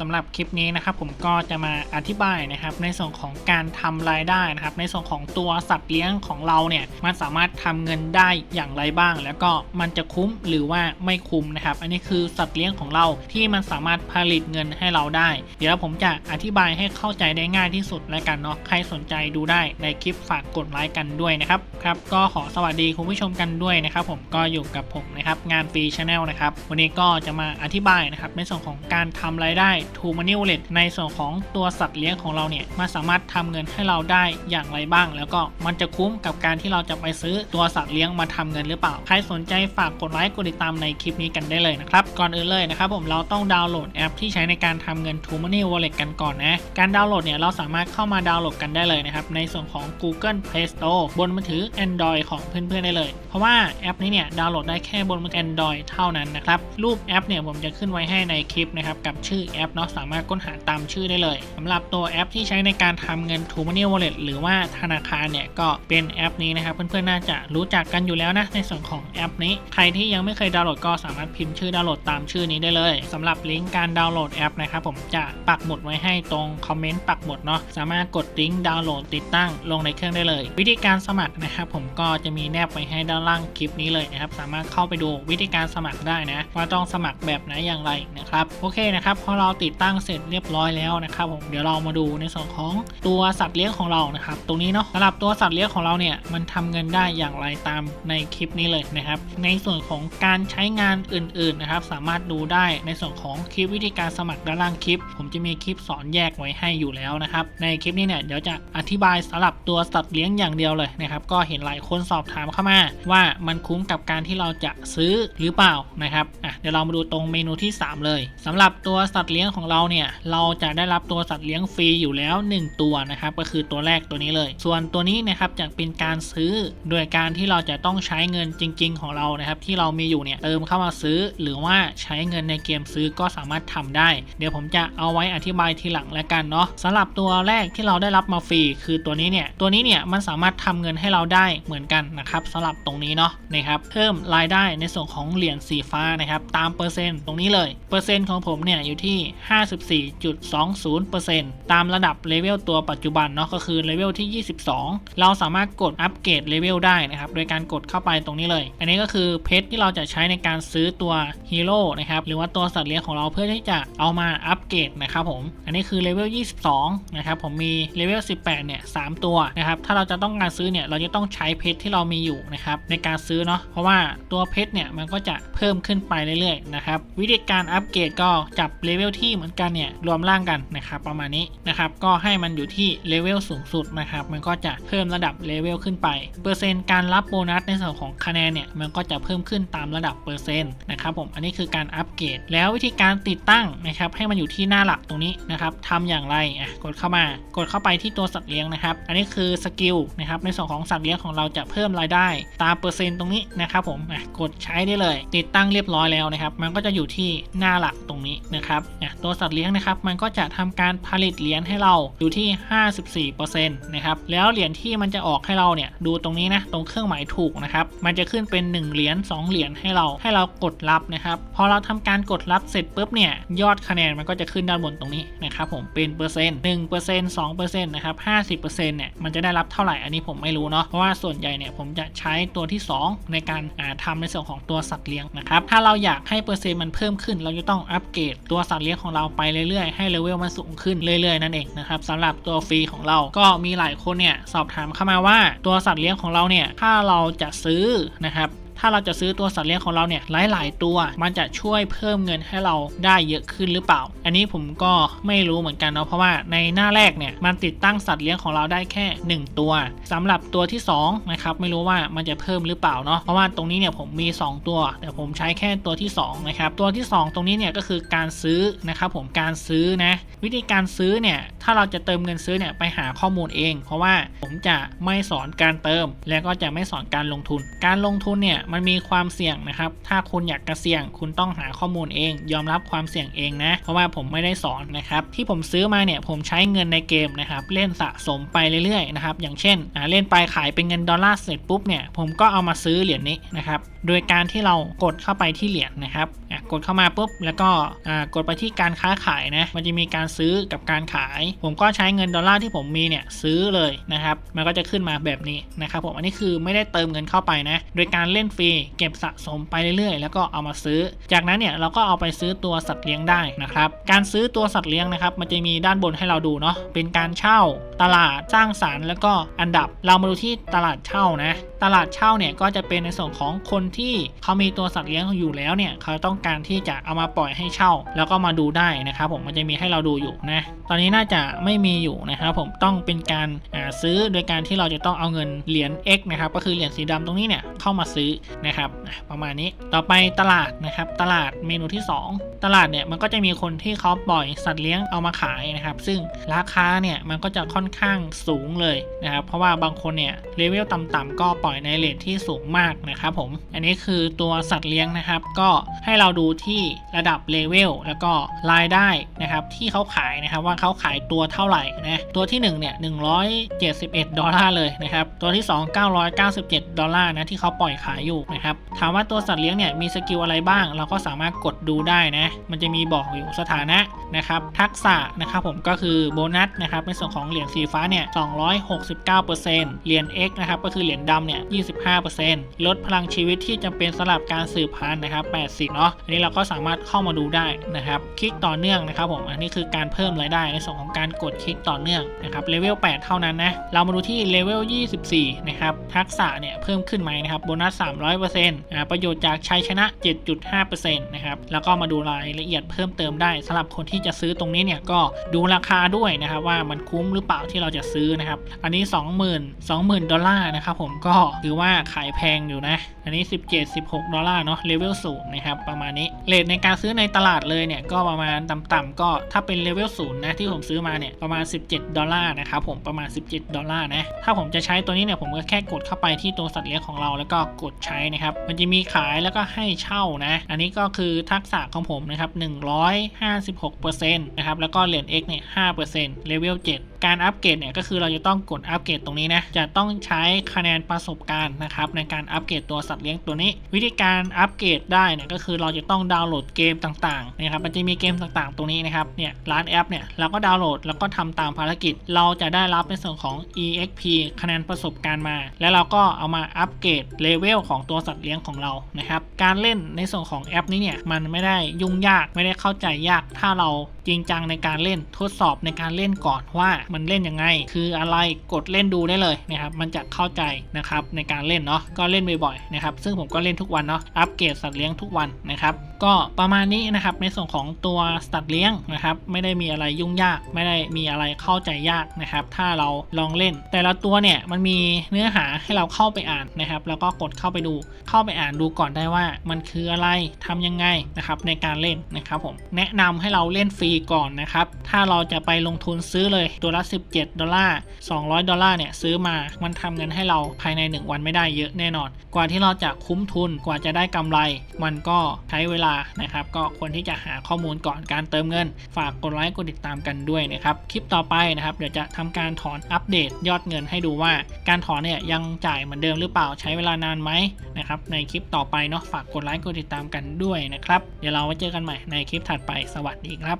สำหรับคลิปนี้นะครับผมก็จะมาอธิบายนะครับในส่วนของการทำรายได้นะครับ ในส่วนของตัวสัตว์เลี้ยงของเราเนี่ยมันสามารถทำเงินได้อย่างไรบ้าง แล้วก็มันจะคุ้มหรือว่าไม่คุ้มนะครับ อันนี้คือสัตว์เลี้ยงของเราที่มันสามารถผลิตเงินให้เราได้ เดี๋ยวผมจะอธิบายให้เข้าใจได้ง่ายที่สุดแล้วกันเนาะใครสนใจดูได้ในคลิปฝากกดไลค์กันด้วยนะครับครับก็ขอสวัสดีคุณผู้ชมกันด้วยนะครับผมก็อยู่กับผมนะครับงานฟรีชาแนลนะครับวันนี้ก็จะมาอธิบายนะครับในส่วนของการทำรายได้ทูมานิวเลตในส่วนของตัวสัตว์เลี้ยงของเราเนี่ยมันสามารถทำเงินให้เราได้อย่างไรบ้าง แล้วก็มันจะคุ้มกับการที่เราจะไปซื้อตัวสัตว์เลี้ยงมาทำเงินหรือเปล่า ใครสนใจฝากกดไลค์กดติดตามในคลิปนี้กันได้เลยนะครับ ก่อนอื่นเลยนะครับผมเราต้องดาวน์โหลดแอปที่ใช้ในการทำเงิน t o Money Wallet กันก่อนนะ การดาวน์โหลดเนี่ยเราสามารถเข้ามาดาวน์โหลดกันได้เลยนะครับ ในส่วนของ Google Play Store บนมือถือ Android ของเพื่อนๆได้เลย เพราะว่าแอปนี้เนี่ยดาวน์โหลดได้แค่บนมือถือ Android เท่านั้นนะครับ รูปแอปเนี่ยผมจะขึ้นไว้ให้ในคลิปนะครับกับชื่อแอปเนาะสามารถค้นหาตามชื่อได้เลยสำหรับตัวแอปที่ใช้ในการทำเงิน t o Money Wallet หรือว่าธนาคารเนี่ยก็เป็นแอปนี้นะครับเพื่อนๆน่าจะรู้จักกันอยู่แล้วนะในส่วนของแอปนี้ใครที่ยังไม่เคยดาวน์โหลดก็สามารถพิมพ์ชื่อดาวน์โหลดตามชื่อนี้ได้เลยสำหรับลิงก์การดาวน์โหลดแอปนะครับผมจะปักหมุดไว้ให้ตรงคอมเมนต์ปักหมุดเนาะสามารถกดลิงก์ดาวน์โหลดติดตั้งลงในเครื่องได้เลย วิธีการสมัครนะครับผมก็จะมีแนบไว้ให้ด้านล่างคลิปนี้เลยนะครับสามารถเข้าไปดูวิธีการสมัครได้นะว่าต้องสมัครแบบไหนอย่างไรนะครับโอเคนะครับพอเราติดตั้งเสร็จเรียบร้อยแล้วนะครับผมเดี๋ยวเรามาดูในส่วนของตัวสัตว์เลี้ยงของเรานะครับตรงนี้เนาะสำหรับตัวสัตว์เลี้ยงของเราเนี่ยมันทำเงินได้อย่างไรตามในคลิปนี้เลยนะครับ ในส่วนของการใช้งานอื่นๆนะครับ สามารถดูได้ในส่วนของคลิปวิธีการสมัครด้านล่างคลิป ผมจะมีคลิปสอนแยกไว้ให้อยู่แล้วนะครับในคลิปนี้เนี่ยเดี๋ยวจะอธิบายสำหรับตัวสัตว์เลี้ยงอย่างเดียวเลยนะครับก็เห็นหลายคนสอบถามเข้ามา ว่ามันคุ้มกับการที่เราจะซื้อหรือเปล่านะครับอะเดี๋ยวเรามาดูตรงเมนูที่ 3 เลยสำหรับตัวสัตว์เลี้ยงของเราเนี่ยเราจะได้รับตัวสัตว์เลี้ยงฟรีอยู่แล้ว 1 ตัวนะครับก็คือตัวแรกตัวนี้เลย ส่วนตัวนี้นะครับจะเป็นการซื้อโดยการที่เราจะต้องใช้เงินจริง ๆ ของเรานะครับที่เรามีอยู่เนี่ยเติมเข้ามาซื้อ หรือว่าใช้เงินในเกมซื้อก็สามารถทำได้ เดี๋ยวผมจะเอาไว้อธิบายทีหลังแล้วกันเนาะสำหรับตัวแรกที่เราได้รับมาฟรีคือตัวนี้เนี่ยตัวนี้เนี่ยมันสามารถทำเงินให้เราได้เหมือนกันนะครับสำหรับตรงนี้เนาะนะครับเพิ่มรายได้ในส่วนของเหรียญสีฟ้านะครับตามเปอร์เซ็นต์ตรงนี้เลยเปอร์เซ็นต์ของผมเนี่ยอยู่ที่54.20%ตามระดับเลเวลตัวปัจจุบันเนาะก็คือเลเวลที่ 22 เราสามารถกดอัปเกรดเลเวลได้นะครับโดยการกดเข้าไปตรงนี้เลย อันนี้ก็คือเพชรที่เราจะใช้ในการซื้อตัวฮีโร่นะครับหรือว่าตัวสัตว์เลี้ยงของเราเพื่อที่จะเอามาอัปเกรดนะครับผม อันนี้คือเลเวล 22 นะครับผมมีเลเวล 18 เนี่ย 3 ตัวนะครับ ถ้าเราจะต้องการซื้อเนี่ย เราจะต้องใช้เพชรที่เรามีอยู่นะครับในการซื้อเนาะ เพราะว่าตัวเพชรเนี่ยมันก็จะเพิ่มขึ้นไปเรื่อยๆนะครับ วิธีการอัปเกรดก็จับเลเวลที่เหมือนกันเนี่ยรวมร่างกันนะครับประมาณนี้นะครับก็ให้มันอยู่ที่เลเวลสูงสุดนะครับมันก็จะเพิ่มระดับเลเวลขึ้นไป เปอร์เซ็นต์การรับโบนัสในส่วนของคะแนนเนี่ยมันก็จะเพิ่มขึ้นตามระดับเปอร์เซ็นต์นะครับผมอันนี้คือการอัปเกรดแล้ววิธีการติดตั้งนะครับให้มันอยู่ที่หน้าหลักตรงนี้นะครับทำอย่างไรอะกดเข้ามา กดเข้าไปที่ตัวสัตว์เลี้ยงนะครับอันนี้คือสกิลนะครับในส่วนของสัตว์เลี้ยงของเราจะเพิ่มรายได้ตามเปอร์เซ็นต์ตรงนี้นะครับผมอะกดใช้ได้เลย ติดตั้งเรียบร้อยแล้วนะครับมันก็จะอยู่ที่หน้าหลักตรงนี้นะครับอะตัวสัตว์เลี้ยงนะครับ มันก็จะทำการผลิตเหรียญให้เราอยู่ที่ 54%นะครับ แล้วเหรียญที่มันจะออกให้เราเนี่ย ดูตรงนี้นะ ตรงเครื่องหมายถูกนะครับ มันจะขึ้นเป็น 1 เหรียญ 2 เหรียญให้เรา ให้เรากดรับนะครับ พอเราทำการกดรับเสร็จปุ๊บเนี่ย ยอดคะแนนมันก็จะขึ้นด้านบนตรงนี้นะครับผม เป็นเปอร์เซ็นต์1เปอร์เซ็นต์2เปอร์เซ็นต์นะครับ50เปอร์เซ็นต์เนี่ย มันจะได้รับเท่าไหร่ อันนี้ผมไม่รู้เนาะ เพราะว่าส่วนใหญ่เนี่ยผมจะใช้ตัวที่ 2 ในการาทำในส่วนของตัวสัตว์เลี้ยงนะครับ ถ้าเราอยากให้เปอร์เซ็นต์มันเพิ่มขึ้น เราจะต้องอัปเกรดตัวสัตว์เลี้ยงของเราไปเรื่อยๆ ให้เลเวลมันสูงขึ้นเรื่อยๆ นั่นเองนะครับสำหรับตัวฟรีของเราก็มีหลายคนเนี่ยสอบถามเข้ามาว่าตัวสัตว์เลี้ยงของเราเนี่ยถ้าเราจะซื้อนะครับ ถ้าเราจะซื้อตัวสัตว์เลี้ยงของเราเนี่ยหลาย ๆ ตัว มันจะช่วยเพิ่มเงินให้เราได้เยอะขึ้นหรือเปล่า อันนี้ผมก็ไม่รู้เหมือนกันเนาะเพราะว่าในหน้าแรกเนี่ยมันติดตั้งสัตว์เลี้ยงของเราได้แค่ 1 ตัวสำหรับตัวที่2นะครับไม่รู้ว่ามันจะเพิ่มหรือเปล่าเนาะเพราะว่าตรงนี้เนี่ยผมมี 2 ตัว แต่ผมใช้แค่ตัวที่2นะครับตัวที่ 2 ตรงนี้เนี่ยก็คือการซื้อนะครับผมการซื้อนะวิธีการซื้อเนี่ยถ้าเราจะเติมเงินซื้อเนี่ยไปหาข้อมูลเอง เพราะว่าผมจะไม่สอนการเติม แล้วก็จะไม่สอนการลงทุน การลงทุนเนี่ยมันมีความเสี่ยงนะครับ ถ้าคุณอยากกระเสี่ยง คุณต้องหาข้อมูลเอง ยอมรับความเสี่ยงเองนะ เพราะว่าผมไม่ได้สอนนะครับ ที่ผมซื้อมาเนี่ยผมใช้เงินในเกมนะครับ เล่นสะสมไปเรื่อยๆนะครับ อย่างเช่นเล่นไปขายเป็นเงินดอลลาร์เสร็จปุ๊บเนี่ย ผมก็เอามาซื้อเหรียญนี้นะครับ โดยการที่เรากดเข้าไปที่เหรียญนะครับ กดเข้ามาปุ๊บแล้วก็กดไปที่การค้าขายนะมันจะมีการซื้อกับการขาย ผมก็ใช้เงินดอลลาร์ที่ผมมีเนี่ยซื้อเลยนะครับมันก็จะขึ้นมาแบบนี้นะครับผมอันนี้คือไม่ได้เติมเงินเข้าไปนะโดยการเล่นฟรีเก็บสะสมไปเรื่อยๆ แล้วก็เอามาซื้อ จากนั้นเนี่ยเราก็เอาไปซื้อตัวสัตว์เลี้ยงได้นะครับการซื้อตัวสัตว์เลี้ยงนะครับมันจะมีด้านบนให้เราดูเนาะเป็นการเช่าตลาดสร้างสารรค์แล้วก็อันดับเรามาดูที่ตลาดเช่านะตลาดเช่าเนี่ยก็จะเป็นในส่วนของคนที่เขามีตัวสัตว์เลี้ยงอยู่แล้วเนี่ยเขาต้องการที่จะเอามาปล่อยให้เช่า แล้วก็มาดูได้นะครับผมมันจะมีให้เราดูอยู่นะตอนนี้น่าจะไม่มีอยู่นะครับผมต้องเป็นการาซื้อโดยการที่เราจะต้องเอาเงินเหรียญ X นะครับก็คือเหรียญสีดำตรงนี้เนี่ยเข้ามาซื้อนะครับประมาณนี้ต่อไปตลาดนะครับตลาดเมนูที่ 2 ตลาดเนี่ยมันก็จะมีคนที่เขาปล่อยสัตว์เลี้ยงเอามาขายนะครับ ซึ่งราคาเนี่ยมันก็จะค่อนข้างสูงเลยนะครับเพราะว่าบางคนเนี่ยเลเวลต่ำๆก็ปล่อยในเรทที่สูงมากนะครับผมอันนี้คือตัวสัตว์เลี้ยงนะครับ ก็ให้เราดูที่ระดับเลเวลแล้วก็รายได้นะครับที่เขาขายนะครับว่าเขาขายตัวเท่าไหร่นะตัวที่1เนี่ย171 ดอลลาร์เลยนะครับตัวที่ 2 997 ดอลลาร์นะที่เขาปล่อยขายอยู่นะครับถามว่าตัวสัตว์เลี้ยงเนี่ยมีสกิลอะไรบ้าง เราก็สามารถกดดูได้นะมันจะมีบอกอยู่สถานะนะครับทักษะนะครับผมก็คือโบนัสนะครับในส่วนของเหรียญสีฟ้าเนี่ย269%เหรียญ X นะครับก็คือเหรียญดำเนี่ย25%ลดพลังชีวิตที่จำเป็นสำหรับการสืบพันธุ์นะครับ80เนาะนี้เราก็สามารถเข้ามาดูได้นะครับ คลิกต่อเนื่องนะครับผมอันนี้คือการเพิ่มรายได้ในส่วนของการกดคลิกต่อเนื่องนะครับเลเวล8เท่านั้นนะเรามาดูที่เลเวล24 นะครับทักษะเนี่ยเพิ่มขึ้นไหมนะครับโบนัส 300%ประโยชน์จากชัยชนะ 7.5%นะครับแล้วก็มาดูรายละเอียดเพิ่มเติมได้สำหรับคนที่จะซื้อตรงนี้เนี่ยก็ดูราคาด้วยนะครับว่ามันคุ้มหรือเปล่าที่เราจะซื้อนะครับอันนี้ 20,000 20,000 ดอลลาร์นะครับผมก็ถือว่าขายแพงอยู่นะอันนี้ 17 16 ดอลลาร์เนาะเลเวลศูนย์นะครับประมาณนี้เลทในการซื้อในตลาดเลยเนี่ยก็ประมาณต่ำๆก็ถ้าเป็นเลเวลศูนย์นะที่ผมซื้อมาเนี่ยประมาณ 17 ดอลลาร์นะครับผมประมาณ 17 ดอลลาร์นะถ้าผมจะใช้ตัวนี้เนี่ยผมก็แค่กดเข้าไปที่ตัวสัตว์เลี้ยงของเราแล้วก็กดใช้นะครับมันจะมีขายแล้วก็ให้เช่านะ อันนี้ก็คือทักษะของผมนะครับ156%นะครับแล้วก็เหรียญ X เนี่ย5%เลเวล7 การอัปเกรดเนี่ยก็คือเราจะต้องกดอัปเกรดตรงนี้นะจะต้องใช้คะแนนประสบการณ์นะครับในการอัปเกรดตัวสัตว์เลี้ยงตัวนี้ วิธีการอัปเกรดได้เนี่ยก็คือเราจะต้องดาวน์โหลดเกมต่างๆนะครับมันจะมีเกมต่างๆ ตรงนี้นะครับเนี่ยร้านแอปเนี่ยเราก็ดาวน์โหลดแล้วก็ทำตามภารกิจ เราจะได้รับในส่วนของ EXP คะแนนประสบการณ์มา แล้วเราก็เอามาอัปเกรดเลเวลของตัวสัตว์เลี้ยงของเรานะครับการเล่นในส่วนของแอปนี้เนี่ยมันไม่ได้ยุ่งยากไม่ได้เข้าใจยากถ้าเราจริงจังในการเล่นทดสอบในการเล่นก่อนว่ามันเล่นยังไง คืออะไรกดเล่นดูได้เลยนะครับมันจะเข้าใจนะครับในการเล่นเนาะก็เล่นบ่อยๆนะครับซึ่งผมก็เล่นทุกวันเนาะอัปเกรดสัตว์เลี้ยงทุกวันนะครับ ก็ประมาณนี้นะครับในส่วนของตัวสัตว์เลี้ยงนะครับไม่ได้มีอะไรยุ่งยาก ไม่ได้มีอะไรเข้าใจยากนะครับ ถ้าเราลองเล่น แต่ละตัวเนี่ยมันมีเนื้อหาให้เราเข้าไปอ่านนะครับ แล้วก็กดเข้าไปดูเข้าไปอ่านดูก่อนได้ว่า มันคืออะไรทำยังไงนะครับในการเล่นนะครับผมแนะนำให้เราเล่นฟรีก่อนนะครับถ้าเราจะไปลงทุนซื้อเลยตัวละ 17 ดอลลาร์ 200 ดอลลาร์เนี่ยซื้อมามันทำเงินให้เราภายใน 1 วันไม่ได้เยอะแน่นอน กว่าที่เราจะคุ้มทุนกว่าจะได้กำไร มันก็ใช้เวลานะครับก็ควรที่จะหาข้อมูลก่อนการเติมเงิน ฝากกดไลค์กดติดตามกันด้วยนะครับคลิปต่อไปนะครับเดี๋ยวจะทำการถอนอัปเดตยอดเงินให้ดูว่า การถอนเนี่ยยังจ่ายเหมือนเดิมหรือเปล่าใช้เวลานานไหมนะครับในคลิปต่อไปเนาะฝากกดไลค์กดติดตามกันด้วยนะครับเดี๋ยวเราไว้เจอกันใหม่ในคลิปถัดไปสวัสดีครับ